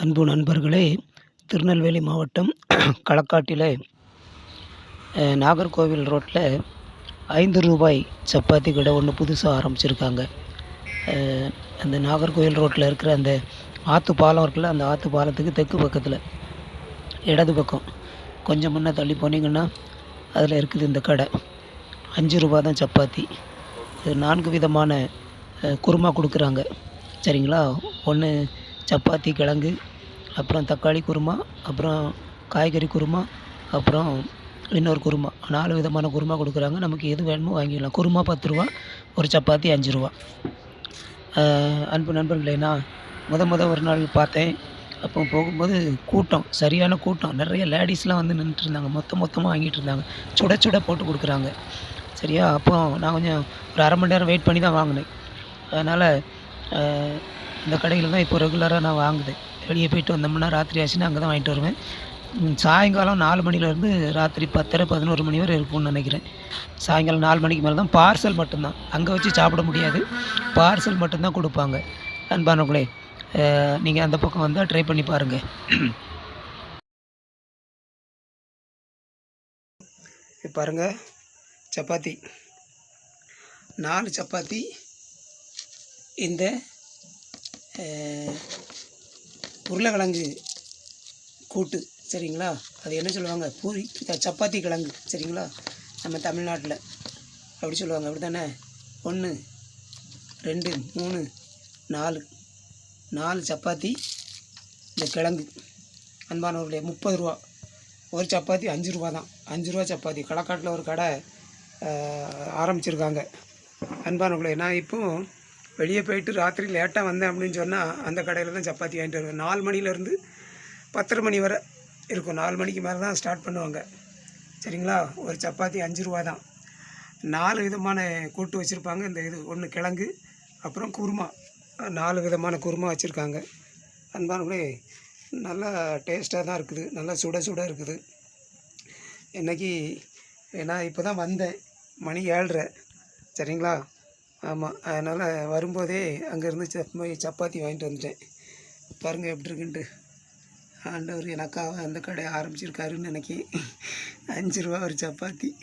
அன்பு நண்பர்களே திருநெல்வேலி மாவட்டம் களக்காட்டில் நாகர்கோவில் ரோட்டில் ஐந்து ரூபாய் சப்பாத்தி கடை ஒன்று புதுசாக ஆரம்பிச்சிருக்காங்க. அந்த நாகர்கோவில் ரோட்டில் இருக்கிற அந்த ஆற்று பாலம் இருக்குல்ல அந்த ஆற்று பாலத்துக்கு தெற்கு பக்கத்தில் இடது பக்கம். கொஞ்சம் முன்னே தள்ளி போனீங்கன்னா அதில் இருக்குது இந்த கடை. அஞ்சு ரூபா தான் சப்பாத்தி. நான்கு விதமான குருமா கொடுக்குறாங்க. சரிங்களா? ஒன்று சப்பாத்தி கிழங்கு அப்புறம் தக்காளி குருமா அப்புறம் காய்கறி குருமா அப்புறம் இன்னொரு குருமா. நாலு விதமான குருமா கொடுக்குறாங்க. நமக்கு எது வேணுமோ வாங்கிக்கலாம் குருமா பத்து ரூபா ஒரு சப்பாத்தி அஞ்சு ரூபா. அன்பு நண்பர்களே நான் முத முத ஒரு நாள் பார்த்தேன். அப்போ போகும்போது கூட்டம் சரியான கூட்டம். நிறைய லேடிஸ்லாம் வந்து நின்றுட்டு இருந்தாங்க மொத்த மொத்தமாக வாங்கிட்டு இருந்தாங்க. சுட சுட போட்டு கொடுக்குறாங்க. சரியா? அப்போ நான் கொஞ்சம் ஒரு அரை மணி நேரம் வெயிட் பண்ணி தான் வாங்கினேன். அதனால் இந்த கடையில் தான் இப்போ ரெகுலராக நான் வாங்குது. வெளியே போயிட்டு வந்தோம்னா ராத்திரி ஆச்சுன்னா அங்கே தான் வாங்கிட்டு வருவேன். சாயங்காலம் நாலு மணிலேருந்து ராத்திரி பத்தரை பதினோரு மணி வரை இருக்கும்னு நினைக்கிறேன். சாயங்காலம் நாலு மணிக்கு மேலே தான் பார்சல் மட்டும்தான். அங்கே வச்சு சாப்பிட முடியாது. பார்சல் மட்டும்தான் கொடுப்பாங்க. அன்பானவங்களே நீங்கள் அந்த பக்கம் வந்தால் ட்ரை பண்ணி பாருங்கள் பாருங்கள் சப்பாத்தி. நாலு சப்பாத்தி. இந்த உருளைக்கிழங்கு கூட்டு சரிங்களா? அது என்ன சொல்லுவாங்க? பூரி சப்பாத்தி கிழங்கு சரிங்களா? நம்ம தமிழ்நாட்டில் அப்படி சொல்லுவாங்க. அப்படி தானே ஒன்று ரெண்டு மூணு நாலு நாலு சப்பாத்தி இந்த கிழங்கு. அன்பானவர்களே முப்பது ரூபா. ஒரு சப்பாத்தி அஞ்சு ரூபா தான். அஞ்சு ரூபா சப்பாத்தி. களக்காட்டில் ஒரு கடை ஆரம்பிச்சிருக்காங்க. அன்பானவர்களே நான் இப்போது வெளியே போயிட்டு ராத்திரி லேட்டாக வந்தேன் அப்படின்னு சொன்னால் அந்த கடையில் தான் சப்பாத்தி வாங்கிட்டு வருவேன். நாலு மணிலேருந்து பத்தரை மணி வரை இருக்கும். நாலு மணிக்கு மேலே தான் ஸ்டார்ட் பண்ணுவாங்க. சரிங்களா? ஒரு சப்பாத்தி அஞ்சு ரூபா தான். நாலு விதமான கூட்டு வச்சுருப்பாங்க. இந்த இது ஒன்று கிழங்கு அப்புறம் குருமா. நாலு விதமான குருமா வச்சுருக்காங்க. அன்பானவர்களே நல்லா டேஸ்ட்டாக தான் இருக்குது. நல்லா சுட சுட இருக்குது. இன்றைக்கி நான் இப்போ தான் வந்தேன். மணி ஏழ்ரை. சரிங்களா? ஆமாம் அதனால் வரும்போதே அங்கேருந்து சப் போய் சப்பாத்தி வாங்கிட்டு வந்துட்டேன். பாருங்கள் எப்படி இருக்குன்ட்டு. ஆண்டவர் எனக்காக அந்த கடையை ஆரம்பிச்சிருக்காருன்னு நினைக்கி அஞ்சு ரூபா ஒரு சப்பாத்தி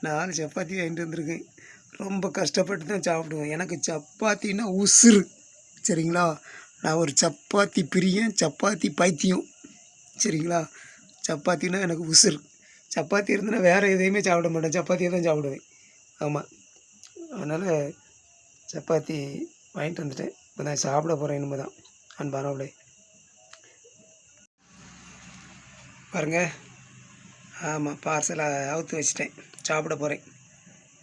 நாலு சப்பாத்தி வாங்கிட்டு வந்திருக்கேன். ரொம்ப கஷ்டப்பட்டு தான் சாப்பிடுவேன். எனக்கு சப்பாத்தின்னா உசுறு. சரிங்களா? நான் ஒரு சப்பாத்தி பிரியன் சப்பாத்தி பைத்தியம். சரிங்களா? சப்பாத்தினா எனக்கு உசுறு. சப்பாத்தி இருந்துன்னா வேறு எதையுமே சாப்பிட மாட்டேன். சப்பாத்தியை தான் சாப்பிடுவேன். ஆமாம் அதனால் சப்பாத்தி வாங்கிட்டு வந்துட்டேன். இப்போ நான் சாப்பிட போகிறேன் இனிமே தான் அன்பானவளே பாருங்க. ஆமாம் பார்சலை அவுத்து வச்சிட்டேன். சாப்பிட போகிறேன்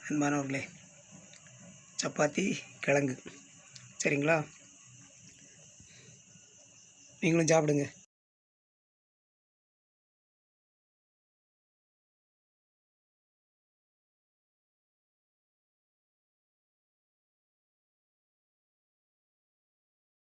அன்பானவர்களே சப்பாத்தி கிழங்கு. சரிங்களா? நீங்களும் சாப்பிடுங்க.